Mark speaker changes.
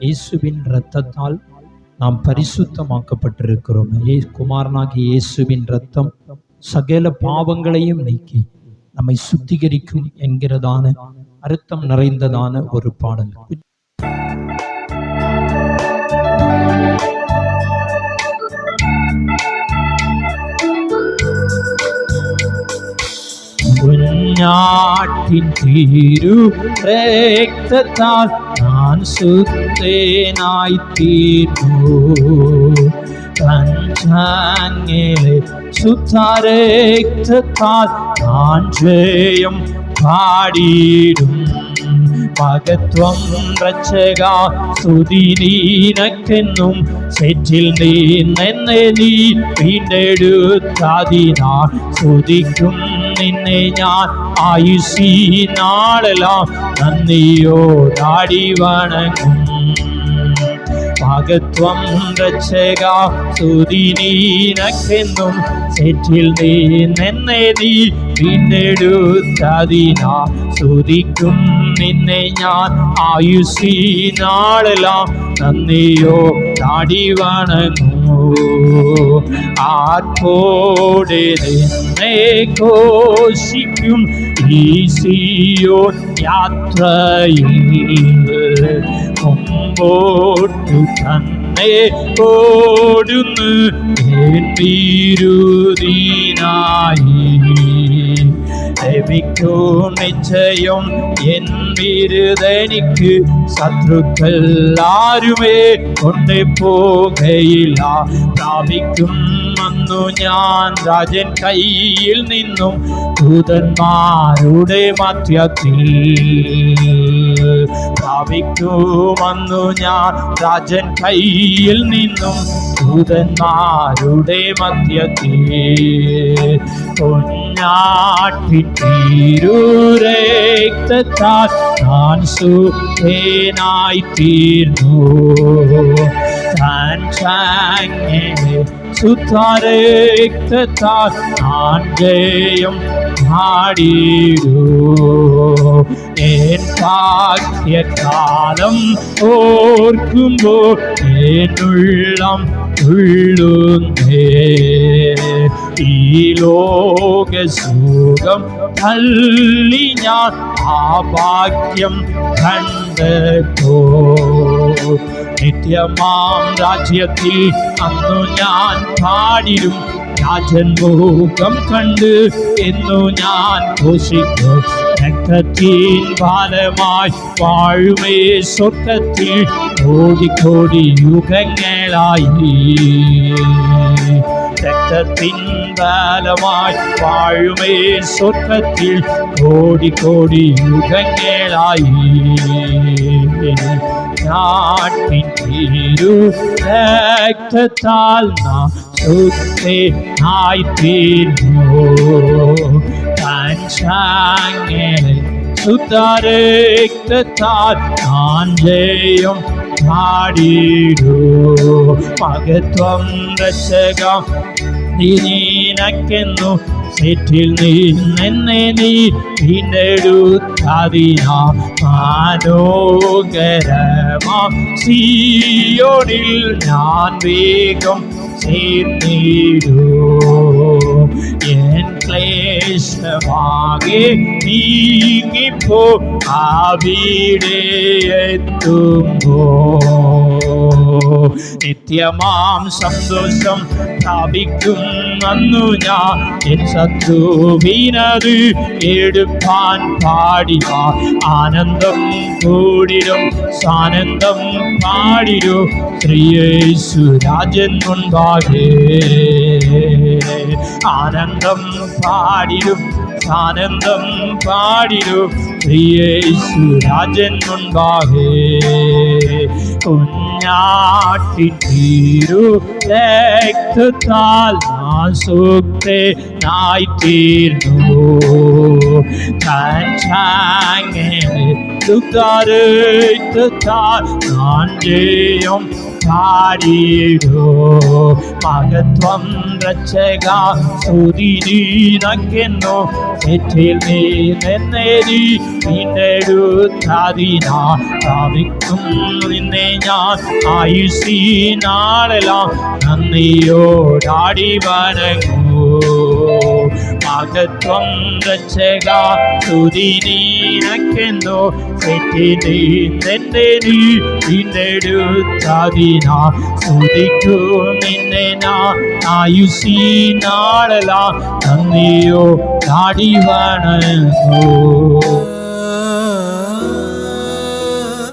Speaker 1: இயேசுவின் இரத்தத்தால் நாம் பரிசுத்தமாக்கப்பட்டிருக்கிறோம் ஏ குமாரனாகிய இயேசுவின் இரத்தம் சகல பாவங்களையும் நீக்கி நம்மை சுத்திகரிக்கும் என்கிறதான அர்த்தம் நிறைந்ததான ஒரு பாடல் കുഞ്ഞാട്ടിൻ തീരു രക്തത്താൽ ഞാൻ സുത്തേനായി തീർന്നു പഞ്ചാങ്ങളെ പാടിയിടും. പകത്വം രക്ഷക സ്തുതി നീനക്കെന്നും സെറ്റിൽ നീന്നെന്നെ നീ വീണ്ടെടുത്താതിനാൽ സ്തുതിക്കും നിന്നെ ഞാൻ ആയുസി നാളെല്ലാം നന്ദിയോ നാടി വണങ്ങും. ഭാഗത്വം രക്ഷക സ്തുതി നീനക്കെന്നും സെറ്റിൽ നിന്നെ നീ വീണ്ടെടുത്തതിനാ സ്തുതിക്കും നിന്നെ ഞാൻ ആയുസി നാളെല്ലാം നന്ദിയോ താടി വണങ്ങൂ ആർക്കോടെ നിന്നെ ഘോഷിക്കും ഈ സിയോൻ യാത്രയിൽ കൊമ്പോട്ടു തന്നെ ഓടുന്നു വീരുദീനായി ലഭിക്കും നിശ്ചയം. എൻ വിരുദനിക്ക് ശത്രുക്കൾ ആരുമേ കൊണ്ടു പോകയില്ല പ്രാപിക്കും അന്നു ഞാൻ രാജൻ കയ്യിൽ നിന്നും ദൂതന്മാരുടെ മധ്യത്തിൽ. വന്നു ഞാൻ രാജൻ കയ്യിൽ നിന്നും ദൂതന്മാരുടെ മധ്യത്തിൽ. പൊന്നാട്ടി തീരുരക്തത്താൽ ഞാൻ സുഖേനായി തീർന്നു താൻ ചാങ്ങനെ സുധാരക്തത്താൽ ഞാൻ ജയം പാടിയിടൂ എൻ ഭാഗ്യകാലം ഓർക്കുമ്പോൾ എന്നുള്ളം ഉള്ളുന്നേ ഈ ലോക സുഖം തള്ളി ഞാൻ ആ ഭാഗ്യം കണ്ടോ നിത്യമാം രാജ്യത്തിൽ അന്നു ഞാൻ പാടിരും രാജൻ മുഖം കണ്ട് എന്നു ഞാൻ ഘോഷിക്കും. രക്തത്തിൻ ഫലമായി വാഴുമേ സ്വർഗത്തിൽ കോടിക്കോടി യുഗങ്ങളായി. രക്തത്തിൻ ഫലമായി വാഴുമേ സ്വർഗത്തിൽ കോടിക്കോടി യുഗങ്ങളായി. നാട്ടിൻ തീരു രക്തത്താൽ നാം സുഖേനായി തീർന്നു താൻ ചാങ്ങനെ സുതാരക്തത്താൽ ഞാൻ ജയം പാടിയിടൂ മകത്വം രക്ഷകം നീനക്കെന്നു സെറ്റിൽ നിന്നെ നീ വീണ്ടെടുത്തതിനാ മനോഹരമാം സിയോണിൽ ഞാൻ വേഗം ചേർന്നിടൂ. എൻ ക്ലേശമാകെ നീങ്ങിപ്പോ അവിടെ എത്തുമ്പോ. നിത്യമാം സന്തോഷം സ്ഥാപിക്കും അന്നു ഞാൻ. എൻ ശത്രു വീണത് എടുപ്പാൻ പാടിയ ആനന്ദം കൂടിരും സാനന്ദം പാടിരു ശ്രീയേശു രാജൻ മുൻപാകെ. ആനന്ദം പാടിരും ആനന്ദം പാടിരു ശ്രീയേശു രാജൻ മുൻപാകെ. തീരു രക്തത്താൽ ഞാൻ സുഖനായി തീർന്നു താൻ ചാങ്ങനെ ദുഃഖാരത്താൽ ഞാൻ ജയം പാടിയിടോ മഹത്വം രക്ഷക സ്തുതി തെറ്റിൽ നീ നിന്നേരി വീണ്ടെടുത്തതിനാ പ്രാപിക്കും നിന്നെ ഞാൻ ആയുഷി നാളെല്ലാം നന്ദിയോടാടി വരങ്ങൂ മഹത്വം രക്ഷക സ്തുതി നീനക്കെന്നു തെറ്റി നീ നിന്നെ നീ വീണ്ടെടുത്തതിനാ. സ്തുതിക്കൂ നിന്നെ ഞാൻ നാളല. നന്ദിയോ നാടി വണങ്ങൂ